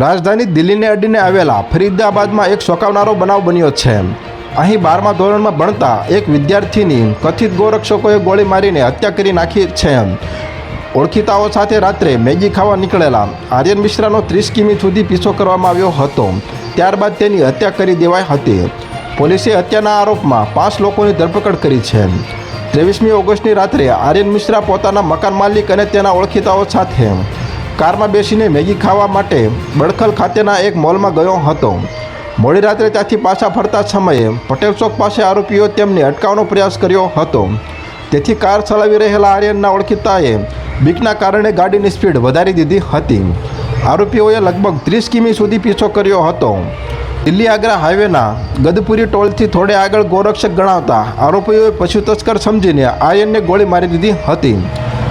રાજધાની દિલ્હીને અડીને આવેલા ફરીદાબાદમાં એક ચોંકાવનારો બનાવ બન્યો છે. અહીં બારમા ધોરણમાં ભણતા એક વિદ્યાર્થીની કથિત ગોરક્ષકોએ ગોળી મારીને હત્યા કરી નાખી છે. ઓળખીતાઓ સાથે રાત્રે મેગી ખાવા નીકળેલા આર્યન મિશ્રાનો ત્રીસ કિમી સુધી પીછો કરવામાં આવ્યો હતો. ત્યારબાદ તેની હત્યા કરી દેવાઈ હતી. પોલીસે હત્યાના આરોપમાં પાંચ લોકોની ધરપકડ કરી છે. ત્રેવીસમી ઓગસ્ટની રાત્રે આર્યન મિશ્રા પોતાના મકાન માલિક અને તેના ઓળખીતાઓ સાથે કારમાં બેસીને મેગી ખાવા માટે બડખલ ખાતેના એક મોલમાં ગયો હતો. મોડી રાત્રે ત્યાંથી પાછા ફરતા સમયે પટેલ ચોક પાસે આરોપીઓ તેમને અટકાવવાનો પ્રયાસ કર્યો હતો. તેથી કાર ચલાવી રહેલા આર્યનના ઓળખીતાએ બીકના કારણે ગાડીની સ્પીડ વધારી દીધી હતી. આરોપીઓએ લગભગ ત્રીસ કિમી સુધી પીછો કર્યો હતો. દિલ્હી આગ્રા હાઈવેના ગદપુરી ટોલથી થોડે આગળ ગોરક્ષક ગણાવતા આરોપીઓએ પશુ તસ્કર સમજીને આર્યનને ગોળી મારી દીધી હતી.